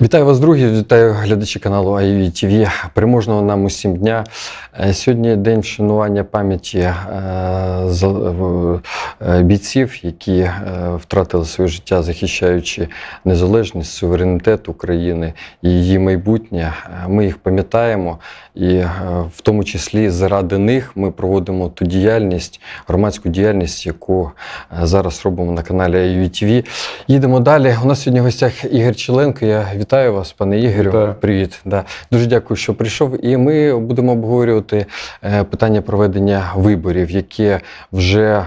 Вітаю вас, друзі! Вітаю глядачі каналу IVTV. Приможного нам усім дня. Е, Сьогодні день вшанування пам'яті е, е, бійців, які втратили своє життя, захищаючи незалежність, суверенітет України і її майбутнє. Ми їх пам'ятаємо, і е, в тому числі заради них ми проводимо ту діяльність, громадську діяльність, яку е, зараз робимо на каналі IUV TV. Їдемо далі. У нас сьогодні в гостях Ігор Челенко. Я вітаю вас, пане Ігорю. Вітаю. Привіт. Да. Дуже дякую, що прийшов. І ми будемо обговорювати е, питання проведення виборів, яке вже.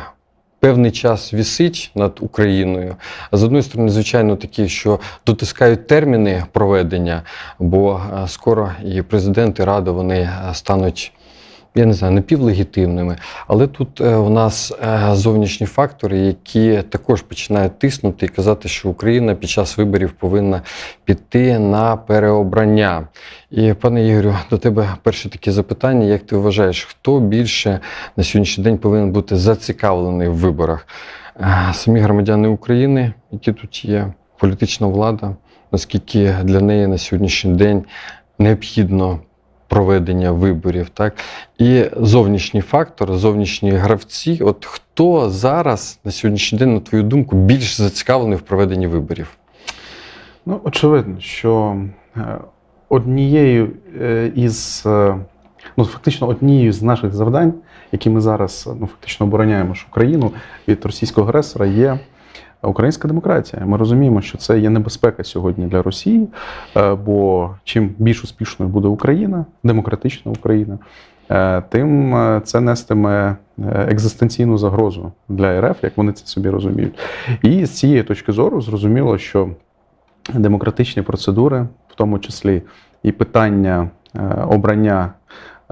Певний час вісить над Україною. А з одної сторони, звичайно, такі, що дотискають терміни проведення, бо е, скоро і президент, і рада вони е, стануть, я не знаю, напівлегітимними. Але тут е, у нас е, зовнішні фактори, які також починають тиснути і казати, що Україна під час виборів повинна піти на переобрання. І, пане Ігорю, до тебе перше таке запитання: як ти вважаєш, хто більше на сьогоднішній день повинен бути зацікавлений в виборах? Е, Самі громадяни України, які тут є, політична влада, наскільки для неї на сьогоднішній день необхідно проведення виборів, так? І зовнішній фактор, зовнішні гравці. От хто зараз на сьогоднішній день, на твою думку, більш зацікавлений в проведенні виборів? Ну, очевидно, що е, однією е, із е, ну, фактично однією з наших завдань, які ми зараз ну, фактично обороняємо ж Україну від російського агресора, є українська демократія. Ми розуміємо, що це є небезпека сьогодні для Росії, е, бо чим більш успішною буде Україна, демократична Україна. е, Тим е, це нестиме екзистенційну загрозу для РФ, як вони це собі розуміють. І з цієї точки зору зрозуміло, що демократичні процедури, в тому числі і питання обрання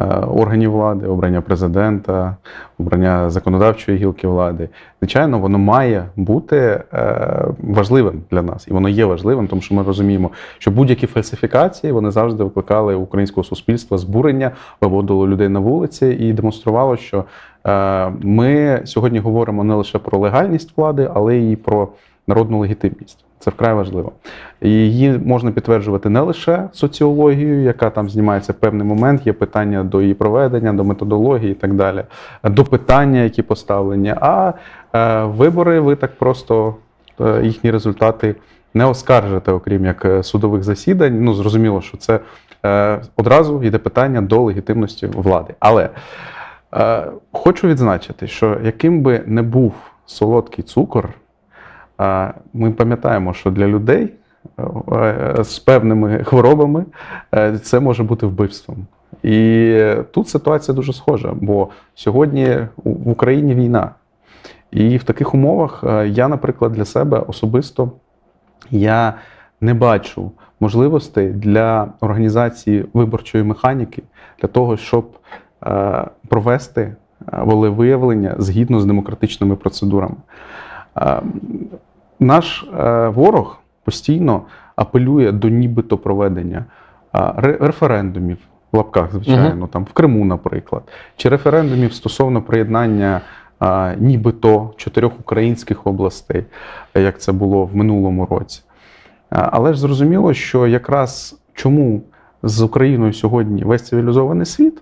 органів влади, обрання президента, обрання законодавчої гілки влади, звичайно, воно має бути е, важливим для нас, і воно є важливим, тому що ми розуміємо, що будь-які фальсифікації вони завжди викликали українського суспільства збурення, виводило людей на вулиці і демонструвало, що е, ми сьогодні говоримо не лише про легальність влади, але й про народну легітимність. Це вкрай важливо. Її можна підтверджувати не лише соціологією, яка там знімається в певний момент, є питання до її проведення, до методології і так далі, до питання, які поставлені. А е, вибори ви так просто е, їхні результати не оскаржите, окрім як е, судових засідань. Ну, зрозуміло, що це е, одразу йде питання до легітимності влади. Але е, хочу відзначити, що яким би не був солодкий цукор. Ми пам'ятаємо, що для людей е, з певними хворобами е, це може бути вбивством. І тут ситуація дуже схожа, бо сьогодні в Україні війна. І в таких умовах е, я, наприклад, для себе особисто я не бачу можливостей для організації виборчої механіки для того, щоб е, провести е, волевиявлення згідно з демократичними процедурами. Наш е, ворог постійно апелює до нібито проведення референдумів в лапках, звичайно, там в Криму, наприклад, чи референдумів стосовно приєднання е, нібито чотирьох українських областей, як це було в минулому році. Але ж зрозуміло, що якраз чому з Україною сьогодні весь цивілізований світ,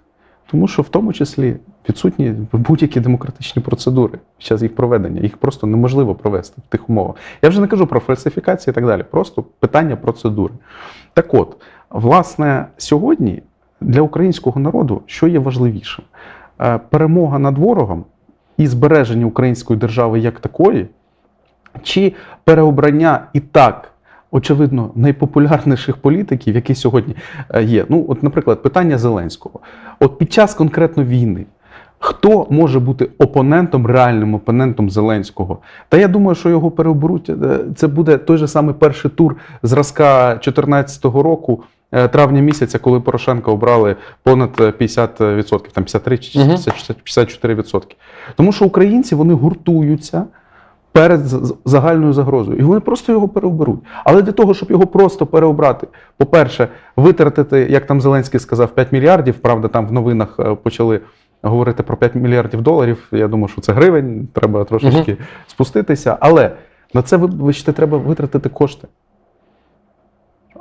тому що в тому числі відсутні будь-які демократичні процедури під час їх проведення. Їх просто неможливо провести в тих умовах. Я вже не кажу про фальсифікації і так далі, просто питання процедури. Так от, власне, сьогодні для українського народу що є важливішим? Е, Перемога над ворогом і збереження української держави як такої, чи переобрання і так. Очевидно, найпопулярніших політиків, які сьогодні е, є. Ну, от, наприклад, питання Зеленського. От під час конкретно війни, хто може бути опонентом, реальним опонентом Зеленського? Та я думаю, що його переоберуть. е, Це буде той же самий перший тур зразка 2014 року, е, травня місяця, коли Порошенка обрали понад е, 50%, там 53 чи Мгм. 54%. Тому що українці вони гуртуються перед загальною загрозою. І вони просто його переоберуть. Але для того, щоб його просто переобрати, по-перше, витратити, як там Зеленський сказав, 5 мільярдів. Правда, там в новинах е, почали говорити про 5 мільярдів доларів. Я думаю, що це гривень, треба трошечки спуститися. Але на це, вибачте, треба витратити кошти.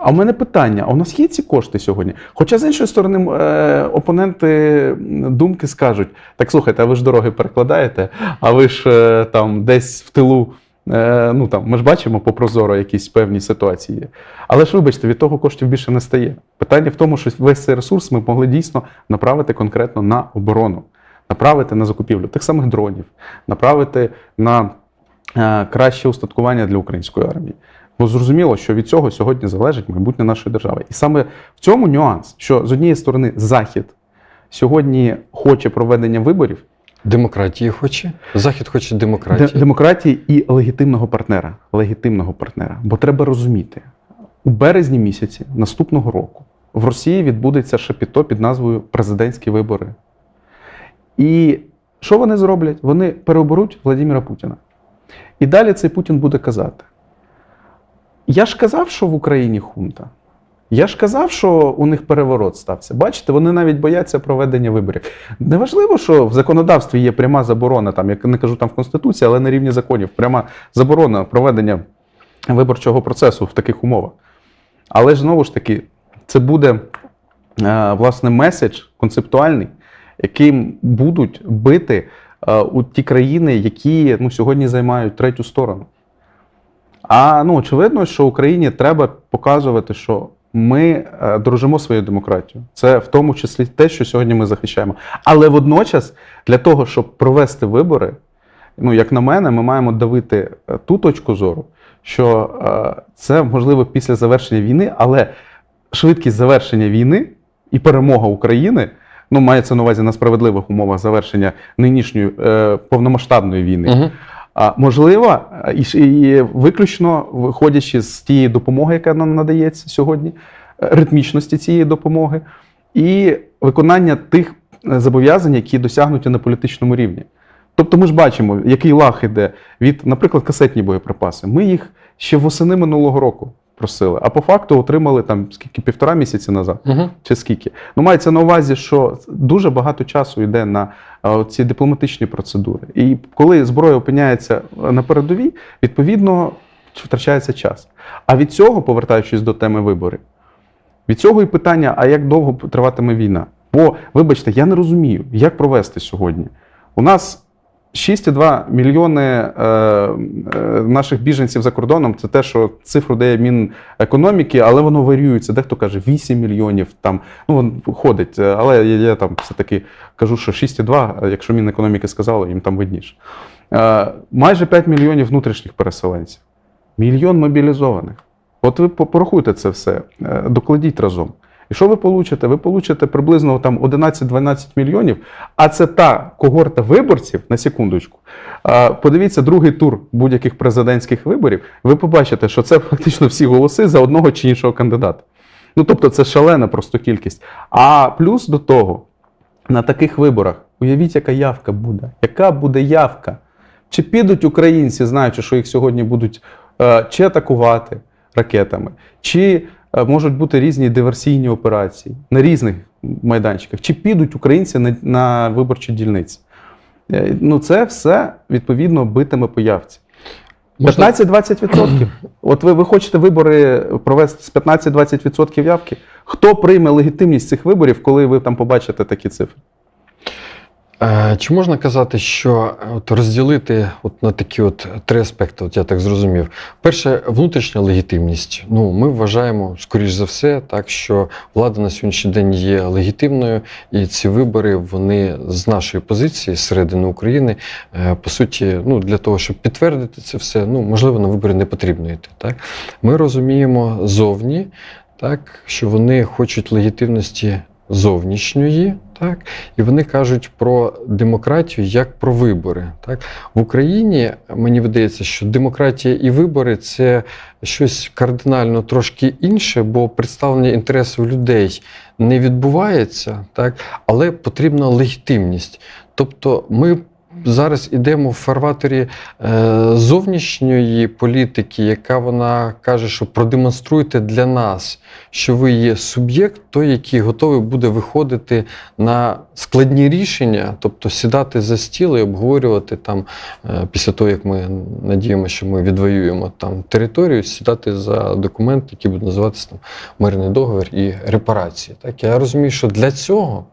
А в мене питання: а у нас є ці кошти сьогодні? Хоча з іншої сторони, е, опоненти думки скажуть: так слухайте, а ви ж дороги перекладаєте, а ви ж е, там десь в тилу. е, Ну там ми ж бачимо по прозоро якісь певні ситуації. Але ж вибачте, від того коштів більше не стає. Питання в тому, що весь цей ресурс ми могли дійсно направити конкретно на оборону, направити на закупівлю тих самих дронів, направити на краще устаткування для української армії. Бо зрозуміло, що від цього сьогодні залежить майбутнє нашої держави. І саме в цьому нюанс, що з однієї сторони Захід сьогодні хоче проведення виборів, Демократії хоче. Захід хоче демократії. демократії і легітимного партнера. Легітимного партнера. Бо треба розуміти, у березні місяці наступного року в Росії відбудеться шапіто під назвою Президентські вибори. І що вони зроблять? Вони переоберуть Владимира Путіна. І далі цей Путін буде казати: Я ж казав, що в Україні хунта. Я ж казав, що у них переворот стався. Бачите, вони навіть бояться проведення виборів. Неважливо, що в законодавстві є пряма заборона, там, я не кажу там в Конституції, але на рівні законів пряма заборона проведення виборчого процесу в таких умовах. Але ж знову ж таки, це буде е, власне меседж концептуальний, яким будуть бити е, у ті країни, які ну, сьогодні займають третю сторону. А ну, очевидно, що Україні треба показувати, що ми е, дорожимо своєю демократією. Це в тому числі те, що сьогодні ми захищаємо. Але водночас, для того, щоб провести вибори, ну, як на мене, ми маємо давити е, ту точку зору, що е, це можливо після завершення війни, але швидкість завершення війни і перемога України. Ну, мається на увазі на справедливих умовах завершення нинішньої е, повномасштабної війни. Угу. Можливо, і, виключно виходячи з тієї допомоги, яка нам надається сьогодні, е, ритмічності цієї допомоги, і виконання тих е, зобов'язань, які досягнуті на політичному рівні. Тобто ми ж бачимо, який лаг іде від, наприклад, касетні боєприпаси. Ми їх ще восени минулого року просили, а по факту отримали там скільки півтора місяці назад Угу. чи скільки. Ну, мається на увазі, що дуже багато часу йде на е, ці дипломатичні процедури. І коли зброя опиняється на передовій, відповідно втрачається час. А від цього, повертаючись до теми виборів, від цього і питання: а як довго триватиме війна? Бо, вибачте, я не розумію, як провести сьогодні. У нас 6,2 мільйони е, е, наших біженців за кордоном. Це те, що цифру дає Мінекономіки, але воно варіюється. Дехто каже 8 мільйонів. Там ну вон ходить. Але я, я там все таки кажу, що 6,2, якщо Мінекономіки сказали, їм там видніше. Е, майже 5 мільйонів внутрішніх переселенців, мільйон мобілізованих. От ви порахуйте це все, е, докладіть разом. І що ви получите? Ви получите приблизно там 11-12 мільйонів, а це та когорта виборців, на секундочку. Подивіться другий тур будь-яких президентських виборів, ви побачите, що це фактично всі голоси за одного чи іншого кандидата. Ну тобто це шалена просто кількість. А плюс до того, на таких виборах, уявіть, яка явка буде. Яка буде явка? Чи підуть українці, знаючи, що їх сьогодні будуть е, чи атакувати ракетами, чи можуть бути різні диверсійні операції на різних майданчиках, чи підуть українці на, на виборчі дільниці? Е, Ну, це все відповідно битиме по явці. 15-20%. От ви, ви хочете вибори провести з 15-20% явки. Хто прийме легітимність цих виборів, коли ви там побачите такі цифри? Е, Чи можна казати, що е, от розділити от на такі от три аспекти, от я так зрозумів. Перше, внутрішня легітимність. Ну, ми вважаємо, скоріш за все, так що влада на сьогоднішній день є легітимною, і ці вибори вони з нашої позиції, з середини України, е, по суті, ну для того, щоб підтвердити це все, ну можливо, на вибори не потрібно йти. Так ми розуміємо зовні, так що вони хочуть легітимності зовнішньої, так і вони кажуть про демократію як про вибори. Так в Україні мені видається, що демократія і вибори це щось кардинально трошки інше, бо представлення інтересів людей не відбувається, так але потрібна легітимність. Тобто, ми зараз ідемо в фарватері е, зовнішньої політики, яка вона каже, що продемонструйте для нас, що ви є суб'єкт, той, який готовий буде виходити на складні рішення, тобто сідати за стіл і обговорювати там, е, після того, як ми надіємося, що ми відвоюємо там територію, сідати за документ, який буде називатися там мирний договір і репарації. Так я розумію, що для цього.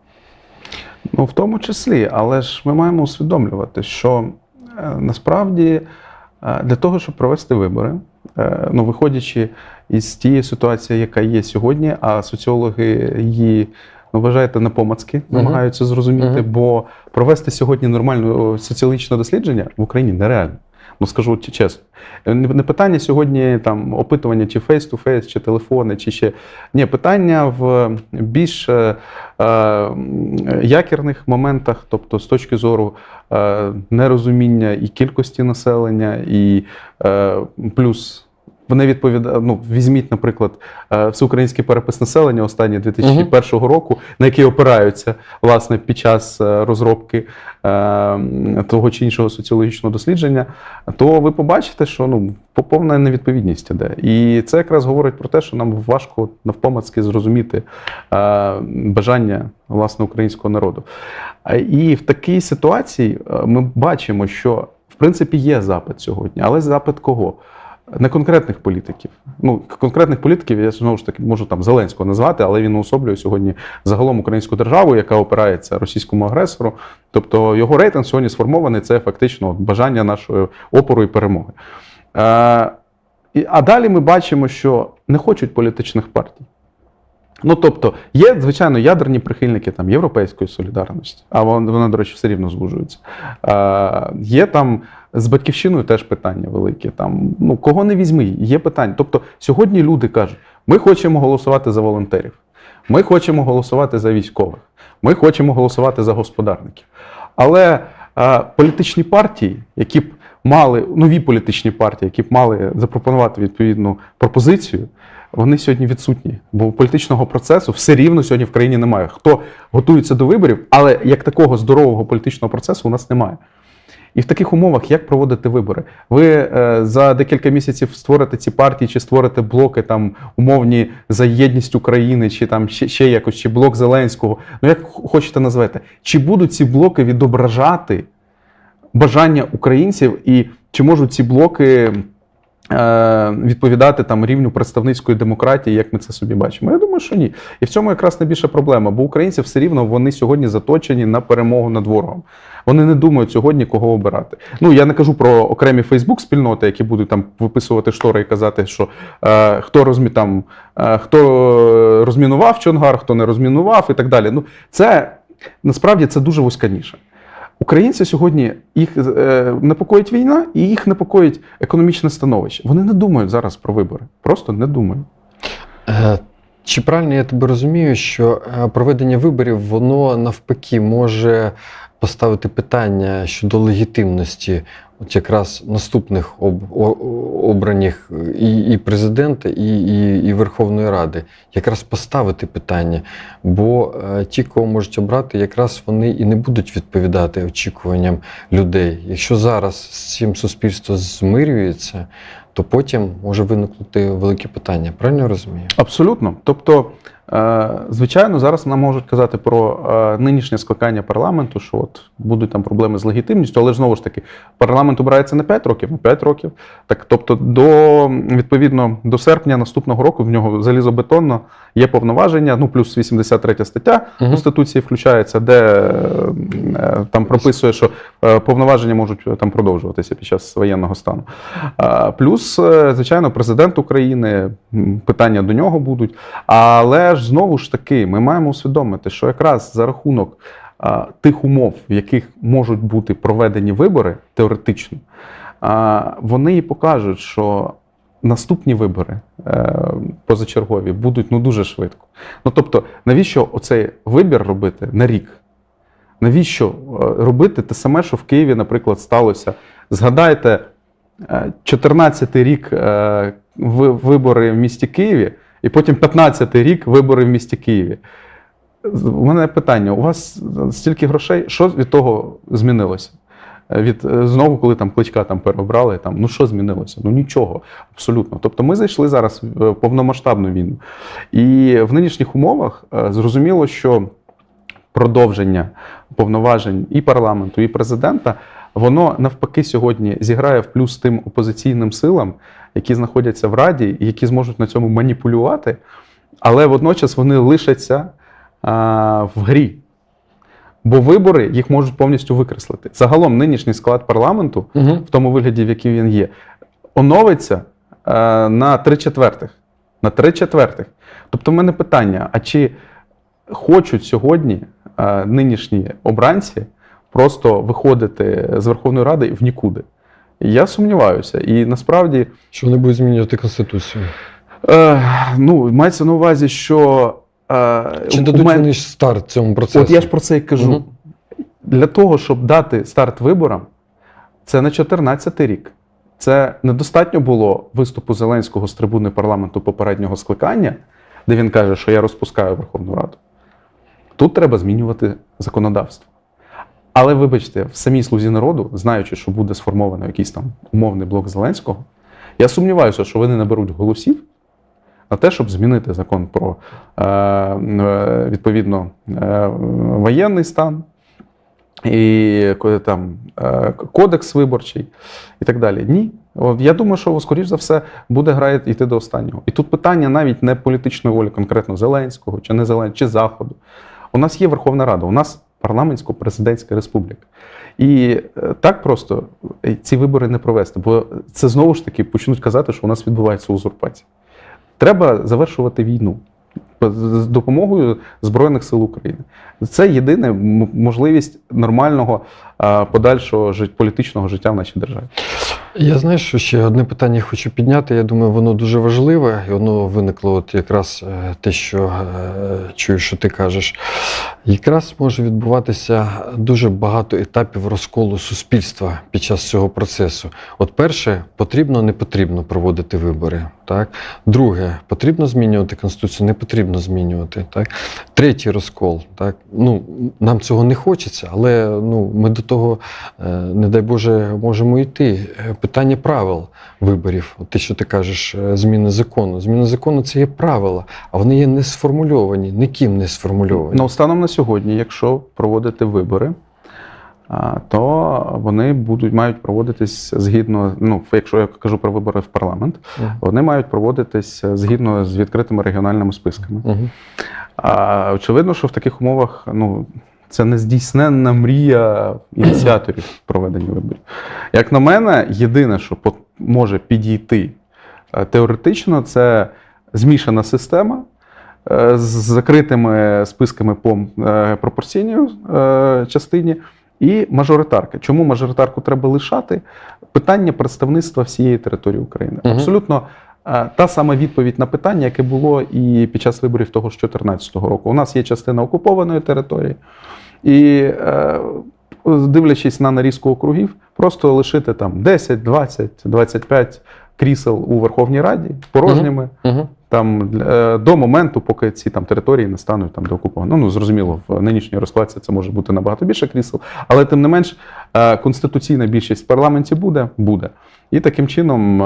Ну, в тому числі, але ж ми маємо усвідомлювати, що е, насправді е, для того, щоб провести вибори, е, ну, виходячи із тієї ситуації, яка є сьогодні, а соціологи її. Ну, вважаєте, на помацки намагаються зрозуміти, бо провести сьогодні нормальне соціологічне дослідження в Україні нереально. Ну скажу чесно. Не не питання сьогодні там опитування чи фейс-ту-фейс, чи телефони, чи ще ні, питання в більш е, е, якірних моментах, тобто з точки зору е, нерозуміння і кількості населення, і е, плюс. Вони відповідають, ну, візьміть, наприклад, е, всеукраїнський перепис населення останній 2001 року, на який опираються власне під час е, розробки е, того чи іншого соціологічного дослідження, то ви побачите, що ну, повна невідповідність іде. І це якраз говорить про те, що нам важко навпомацьки зрозуміти е, бажання власне українського народу. І в такій ситуації е, ми бачимо, що в принципі є запит сьогодні, але запит кого? Не конкретних політиків. Ну, конкретних політиків я знову ж таки можу там Зеленського назвати, але він уособлює сьогодні загалом українську державу, яка опирається російському агресору. Тобто його рейтинг сьогодні сформований це фактично бажання нашої опору і перемоги. Е, а далі ми бачимо, що не хочуть політичних партій. Ну, тобто, є, звичайно, ядерні прихильники там, європейської солідарності, а вона, до речі, все рівно звужується. Е, є там з батьківщиною теж питання великі. Там, ну, кого не візьми, є питання. Тобто, сьогодні люди кажуть: ми хочемо голосувати за волонтерів, ми хочемо голосувати за військових, ми хочемо голосувати за господарників. Але е, політичні партії, які б мали нові політичні партії, які б мали запропонувати відповідну пропозицію, вони сьогодні відсутні. Бо політичного процесу все рівно сьогодні в країні немає. Хто готується до виборів, але як такого здорового політичного процесу у нас немає. І в таких умовах як проводити вибори? Ви е, за декілька місяців створите ці партії, чи створите блоки там умовні за єдність України, чи там ще, ще якось, чи блок Зеленського. Ну як хочете назвати, чи будуть ці блоки відображати бажання українців, і чи можуть ці блоки відповідати там рівню представницької демократії, як ми це собі бачимо? Я думаю, що ні. І в цьому якраз найбільша проблема, бо українці все рівно вони сьогодні заточені на перемогу над ворогом. Вони не думають сьогодні, кого обирати. Ну я не кажу про окремі Фейсбук-спільноти, які будуть там виписувати штори і казати, що е, хто розмі там, е, хто розмінував Чонгар, хто не розмінував, і так далі. Ну це насправді це дуже вузька ніша. Українці сьогодні їх е, непокоїть війна і їх непокоїть економічне становище. Вони не думають зараз про вибори. Просто не думають. Е, Чи правильно я тебе розумію, що е, проведення виборів воно навпаки може поставити питання щодо легітимності от якраз наступних об, обраних е, і, і президента, і, і, і Верховної Ради, якраз поставити питання. Бо е, ті, кого можуть обрати, якраз вони і не будуть відповідати очікуванням людей. Якщо зараз з цим суспільство змирюється, то потім може виникнути велике питання. Правильно я розумію? Абсолютно. Тобто, е, звичайно, зараз нам можуть казати про е, нинішнє скликання парламенту, що от будуть там проблеми з легітимністю, але ж знову ж таки, парламент обирається не 5 років, не 5 років. Так, тобто, до відповідно до серпня наступного року в нього залізобетонно є повноваження, ну плюс 83 стаття Мгм. Конституції включається, де е, там прописує, що повноваження можуть там продовжуватися під час воєнного стану. А, Плюс, е, звичайно, президент України, питання до нього будуть. Але ж знову ж таки, ми маємо усвідомити, що якраз за рахунок тих умов, в яких можуть бути проведені вибори теоретично, вони і покажуть, що наступні вибори е, позачергові будуть ну дуже швидко. Ну тобто, навіщо оцей вибір робити на рік? Навіщо е, робити те саме, що в Києві, наприклад, сталося? Згадайте, 14-й рік е, вибори в місті Києві, і потім 15-й рік вибори в місті Києві. У мене питання: у вас стільки грошей, що від того змінилося? від е, знову, коли там кличка там переобрали, там ну що змінилося? Ну нічого, абсолютно. Тобто ми зайшли зараз в повномасштабну війну. І в нинішніх умовах е, зрозуміло, що продовження повноважень і парламенту, і президента, воно навпаки сьогодні зіграє в плюс тим опозиційним силам, які знаходяться в Раді, і які зможуть на цьому маніпулювати, але водночас вони лишаться а, в грі. Бо вибори їх можуть повністю викреслити. Загалом нинішній склад парламенту, Угу. в тому вигляді, в який він є, оновиться е, на три четвертих. На три четвертих. Тобто, в мене питання: а чи хочуть сьогодні е, нинішні обранці просто виходити з Верховної Ради в нікуди? Я сумніваюся. І насправді, Що вони будуть змінювати Конституцію? е, ну, мається на увазі, що. Е, Чи дадуть мене- вони ж старт цьому процесу? От я ж про це і кажу. Мгм. Для того, щоб дати старт виборам, це не 14 рік. Це недостатньо було виступу Зеленського з трибуни парламенту попереднього скликання, де він каже, що я розпускаю Верховну Раду. Тут треба змінювати законодавство. Але вибачте, в самій слузі народу, знаючи, що буде сформовано якийсь там умовний блок Зеленського, я сумніваюся, що вони наберуть голосів на те, щоб змінити закон про е, е, відповідно е, воєнний стан і там е, кодекс виборчий і так далі. Ні. Я думаю, що скоріш за все буде гра йти до останнього. І тут питання навіть не політичної волі конкретно Зеленського чи не Зеленського, чи Заходу. У нас є Верховна Рада, у нас парламентсько-президентська республіка. І е, так просто е, ці вибори не провести, бо це знову ж таки почнуть казати, що у нас відбувається узурпація. Треба завершувати війну з допомогою Збройних сил України. Це єдина можливість нормального подальшого політичного життя в нашій державі. Я знаю, що ще одне питання хочу підняти. Я думаю, воно дуже важливе, і воно виникло от якраз е, те, що е, чую, що ти кажеш. Якраз може відбуватися дуже багато етапів розколу суспільства під час цього процесу. От перше, потрібно, не потрібно проводити вибори. Так? Друге, потрібно змінювати конституцію, не потрібно змінювати. Так? Третій розкол. Так? Ну, нам цього не хочеться, але ну, ми до того, е, не дай Боже, можемо йти. Е, Питання правил виборів. От те, що ти кажеш, е, зміни закону. Зміни закону це є правила, а вони є не сформульовані, ніким не сформульовані. Ну, станом на сьогодні, якщо проводити вибори, то вони будуть мають проводитись згідно. Ну, якщо я кажу про вибори в парламент, Мгм. вони мають проводитись згідно з відкритими регіональними списками. Мгм. А очевидно, що в таких умовах ну, це не здійсненна мрія ініціаторів проведення виборів. Як на мене, єдине, що може підійти е, теоретично, це змішана система е, з закритими списками по е, пропорційній частині. І мажоритарка. Чому мажоритарку треба лишати? Питання представництва всієї території України. Абсолютно та сама відповідь на питання, яке було і під час виборів того ж 2014 року. У нас є частина окупованої території, і е, дивлячись на нарізку округів, просто лишити там 10, 20, 25 крісел у Верховній Раді порожніми. Мгм. Там е, до моменту, поки ці там території не стануть там деокуповані. Ну, ну зрозуміло, в нинішній розкладці це може бути набагато більше крісел, але тим не менш е, конституційна більшість в парламенті буде, буде. І таким чином е,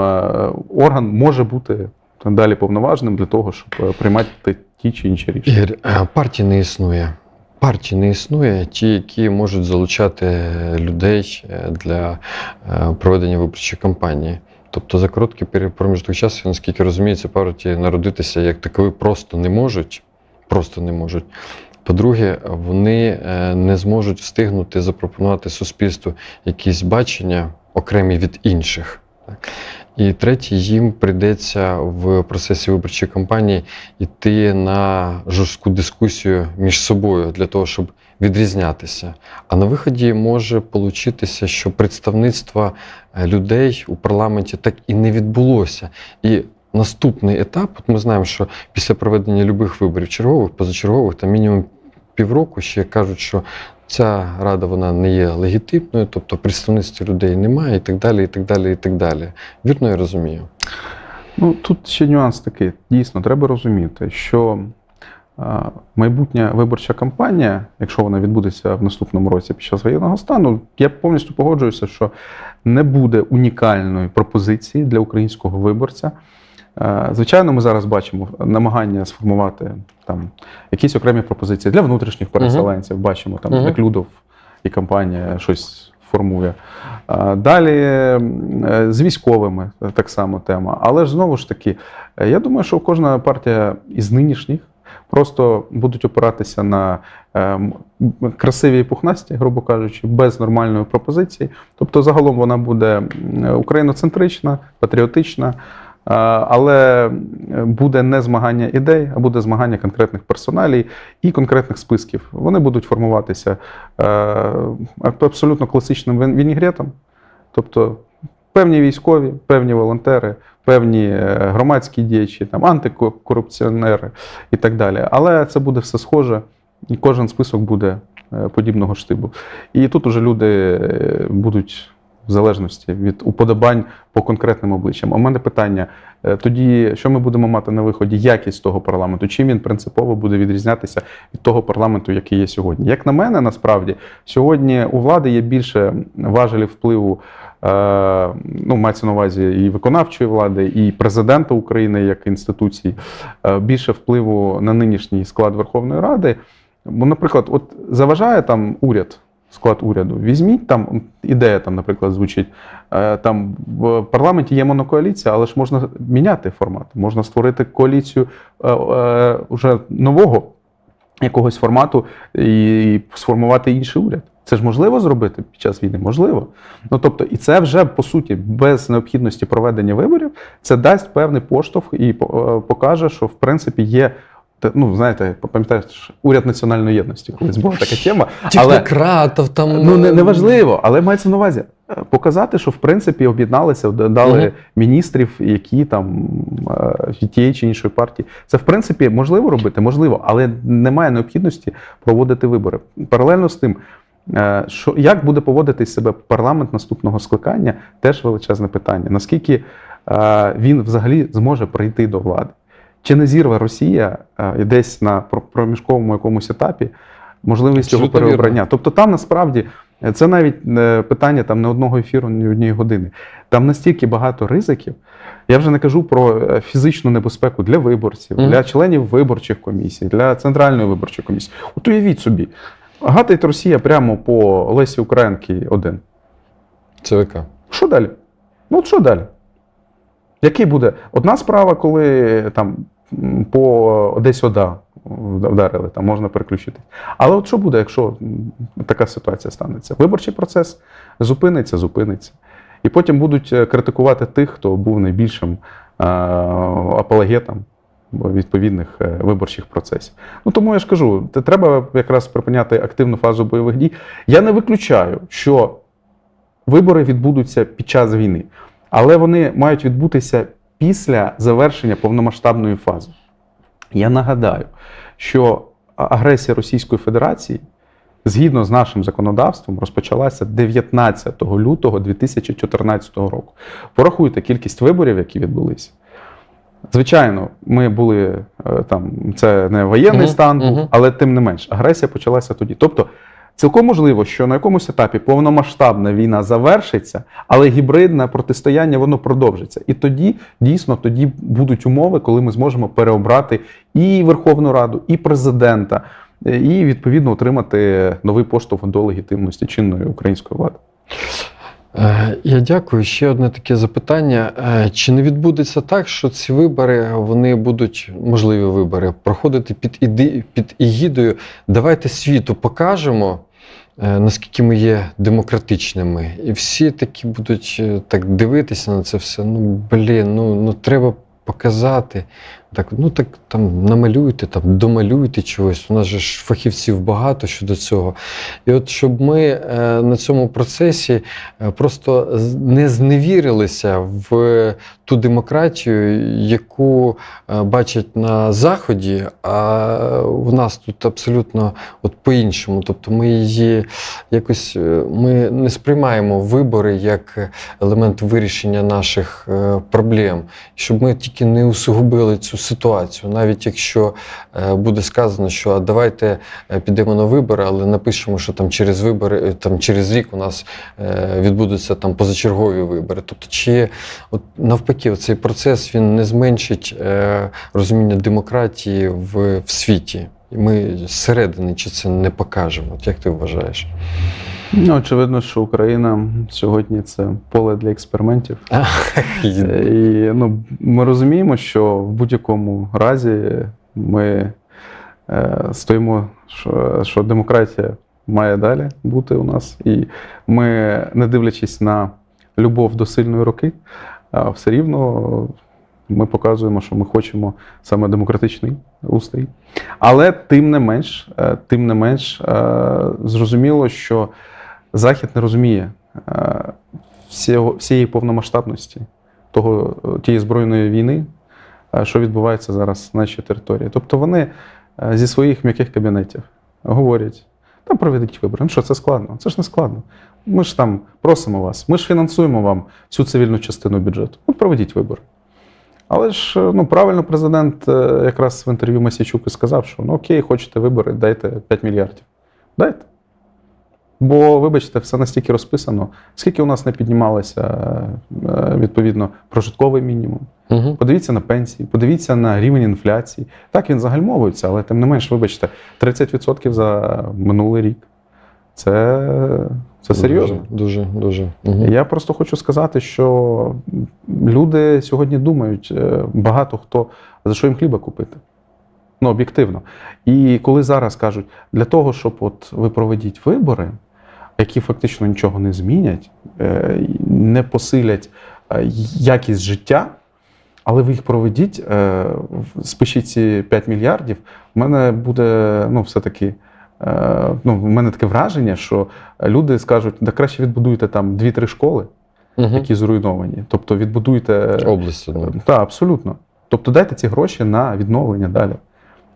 орган може бути далі повноважним для того, щоб е, приймати ті чи інші рішення. Ігор, е, партій не існує. Партій не існує, ті, які можуть залучати людей для проведення виборчої кампанії. Тобто за короткий проміжок часу, наскільки розумію, ці партії народитися як такові просто не можуть. Просто не можуть. По-друге, вони не зможуть встигнути запропонувати суспільству якісь бачення окремі від інших. І третє, їм прийдеться в процесі виборчої кампанії йти на жорстку дискусію між собою для того, щоб відрізнятися. А на виході може получитися, що представництво е, людей у парламенті так і не відбулося. І наступний етап, от ми знаємо, що після проведення любих виборів, чергових, позачергових, там мінімум півроку ще кажуть, що ця рада вона не є легітимною, тобто представництва людей немає, і так далі, і так далі, і так далі. Вірно я розумію. Ну тут ще нюанс такий. Дійсно, треба розуміти, що майбутня виборча кампанія, якщо вона відбудеться в наступному році під час воєнного стану, я повністю погоджуюся, що не буде унікальної пропозиції для українського виборця. Е, Звичайно, ми зараз бачимо намагання сформувати там якісь окремі пропозиції для внутрішніх переселенців. Бачимо там, як Людов і компанія щось формує. Е, Далі е, з військовими так само тема. Але ж знову ж таки, я думаю, що кожна партія із нинішніх просто будуть опиратися на красиві і пухнасті, грубо кажучи, без нормальної пропозиції. Тобто, загалом вона буде україноцентрична, патріотична. Е, Але буде не змагання ідей, а буде змагання конкретних персоналій і конкретних списків. Вони будуть формуватися е, абсолютно класичним вінігретом. Тобто певні військові, певні волонтери, певні е, громадські діячі, там, антикорупціонери і так далі. Але це буде все схоже, і кожен список буде е, подібного штибу. І тут уже люди е, будуть. В залежності від уподобань по конкретним обличчям. У мене питання: е, тоді, що ми будемо мати на виході, якість того парламенту, чим він принципово буде відрізнятися від того парламенту, який є сьогодні? Як на мене, насправді, сьогодні у влади є більше важелів впливу, е, ну, мається на увазі і виконавчої влади, і президента України як інституції, е, більше впливу на нинішній склад Верховної Ради. Бо, наприклад, от заважає там уряд. Склад уряду. Візьміть там ідея, там, наприклад, звучить. е, Там в парламенті є монокоаліція, але ж можна міняти формат. Можна створити коаліцію е, е, нового якогось формату і сформувати інший уряд. Це ж можливо зробити під час війни? Можливо. Ну тобто, і це вже по суті без необхідності проведення виборів, це дасть певний поштовх і покаже, що в принципі є. Ну, знаєте, пам'ятаєш, уряд національної єдності, колись була така тема. Але Технократів там. ну не, е, не але мається на увазі е, показати, що в принципі об'єдналися, дали Мгм. міністрів, які там е, від тієї чи іншої партії. Це в принципі можливо робити, можливо, але немає необхідності проводити вибори. Паралельно з тим. Що як буде поводитись себе парламент наступного скликання, теж величезне питання. Наскільки він взагалі зможе прийти до влади? Чи не зірве Росія е, десь на проміжковому якомусь етапі можливість його Абсолютно вірно. переобрання? Тобто там насправді е, це навіть не питання там не одного ефіру, ні однієї години. Там настільки багато ризиків. Я вже не кажу про е, фізичну небезпеку для виборців, Мгм. для членів виборчих комісій, для центральної виборчої комісії. От уявіть собі, гатить Росія прямо по Лесі Українки один. ЦВК. Що далі? Ну, от що далі? Який буде? Одна справа, коли там по Одесі ОДА вдарили, там можна переключитись. Але от що буде, якщо така ситуація станеться? Виборчий процес зупиниться, зупиниться. І потім будуть е, критикувати тих, хто був найбільшим е, апологетом відповідних е, виборчих процесів. Ну тому я ж кажу, треба якраз припиняти активну фазу бойових дій. Я не виключаю, що вибори відбудуться під час війни, але вони мають відбутися після завершення повномасштабної фази. Я нагадаю, що агресія Російської Федерації згідно з нашим законодавством розпочалася 19 лютого 2014 року. Порахуйте кількість виборів, які відбулися. Звичайно, ми були е, там, це не воєнний стан, був, але тим не менш, агресія почалася тоді. Тобто, цілком можливо, що на якомусь етапі повномасштабна війна завершиться, але гібридне протистояння воно продовжиться. І тоді дійсно тоді будуть умови, коли ми зможемо переобрати і Верховну Раду, і президента, і відповідно отримати новий поштовх до легітимності чинної української влади. Е, Я дякую. Ще одне таке запитання. Е, Чи не відбудеться так, що ці вибори вони будуть можливі вибори проходити під іди, під егідою? Давайте світу покажемо, наскільки ми є демократичними, і всі такі будуть е, так дивитися на це все. Ну блін, ну, ну треба показати. Так, ну так там намалюйте, там домалюйте чогось. У нас же ж фахівців багато щодо цього. І от щоб ми е, на цьому процесі е, просто не зневірилися в ту демократію, яку е, бачать на Заході, а у нас тут абсолютно от по-іншому. Тобто ми її якось ми не сприймаємо вибори як елемент вирішення наших проблем, щоб ми тільки не усугубили цю ситуацію, навіть якщо е, буде сказано, що а давайте е, підемо на вибори, але напишемо, що там через вибори, е, там через рік у нас відбудуться там позачергові вибори. Тобто, чи от навпаки, цей процес він не зменшить розуміння демократії в, в світі. І ми зсередини чи це не покажемо? От як ти вважаєш? Ну, очевидно, що Україна сьогодні це поле для експериментів. Е, І ну, ми розуміємо, що в будь-якому разі ми е, стоїмо, що, що демократія має далі бути у нас. І ми, не дивлячись на любов до сильної руки, все рівно ми показуємо, що ми хочемо саме демократичний устрій. Але тим не менш, е, тим не менш, е, зрозуміло, що Захід не розуміє е, всієї повномасштабності того, тієї збройної війни, що відбувається зараз на нашій території. Тобто вони зі своїх м'яких кабінетів говорять: там проведіть вибори. Ну що, це складно? Це ж не складно. Ми ж там просимо вас, ми ж фінансуємо вам всю цивільну частину бюджету. От проведіть вибори. Але ж е, ну, правильно президент е, якраз в інтерв'ю Масійчук і сказав, що ну окей, хочете вибори, дайте 5 мільярдів. Дайте. Бо, вибачте, все настільки розписано, скільки у нас не піднімалося е, відповідно прожитковий мінімум. Угу. Подивіться на пенсії, подивіться на рівень інфляції. Так він загальмовується, але тим не менш, вибачте, 30% за минулий рік. Це, це серйозно. Дуже, дуже. Угу. Я просто хочу сказати, що люди сьогодні думають е, багато хто за що їм хліба купити. Ну, об'єктивно. І коли зараз кажуть, для того, щоб от ви проведіть вибори, які фактично нічого не змінять, е, не посилять е, якість життя, але ви їх проведіть, спишіть ці 5 мільярдів, в мене буде ну, все-таки. Е, Ну, в мене таке враження, що люди скажуть, да краще відбудуйте там 2-3 школи, Угу. які зруйновані. Тобто відбудуйте Область одна. так, абсолютно. Тобто дайте ці гроші на відновлення далі.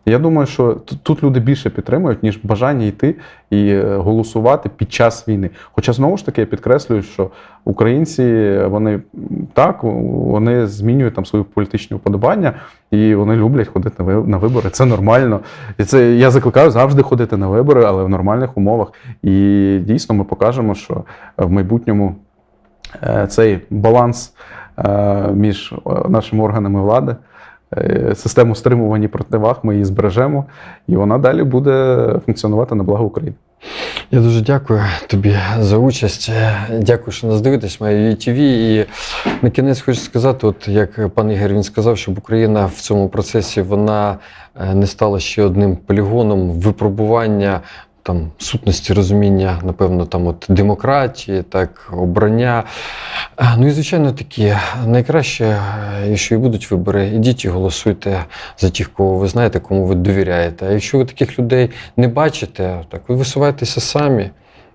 Я думаю, що тут люди більше підтримують, ніж бажання йти і е, голосувати під час війни. Хоча знову ж таки я підкреслюю, що українці вони так вони змінюють там свої політичні уподобання, і вони люблять ходити на вибори. Це нормально. І це я закликаю завжди ходити на вибори, але в нормальних умовах. І дійсно ми покажемо, що в майбутньому е, цей баланс е, між нашими органами влади, систему стримування противаг ми її збережемо, і вона далі буде функціонувати на благо України. Я дуже дякую тобі за участь. Е, Дякую, що нас дивитесь, моє ТВ. І на кінець хочу сказати, от як пан Ігор він сказав, щоб Україна в цьому процесі вона е, не стала ще одним полігоном випробування. Там сутності розуміння, напевно, там от демократії, так, обрання. Е, Ну і звичайно такі найкраще, е, якщо і будуть вибори, ідіть і голосуйте за тих, кого ви знаєте, кому ви довіряєте. А якщо ви таких людей не бачите, так ви висувайтеся самі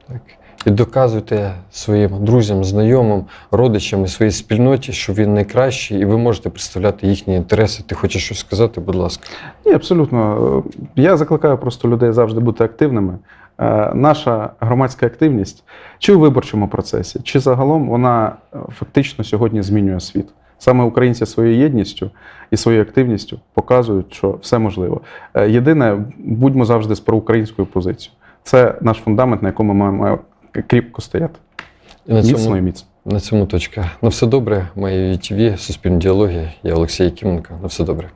так, і доказуйте своїм друзям, знайомим, родичам і своїй спільноті, що він найкращий, і ви можете представляти їхні інтереси. Ти хочеш щось сказати, будь ласка. Ні, абсолютно. Я закликаю просто людей завжди бути активними. Е, Наша громадська активність чи у виборчому процесі, чи загалом вона е, фактично сьогодні змінює світ. Саме українці своєю єдністю і своєю активністю показують, що все можливо. Е, Єдине, будьмо завжди з проукраїнською позицією. Це наш фундамент, на якому ми маємо кріпко стояти. І на Міцно цьому, і міцно. на цьому точка. На все добре, мої ТВ, Суспільні діалоги. Я Олексій Кіменко. На все добре.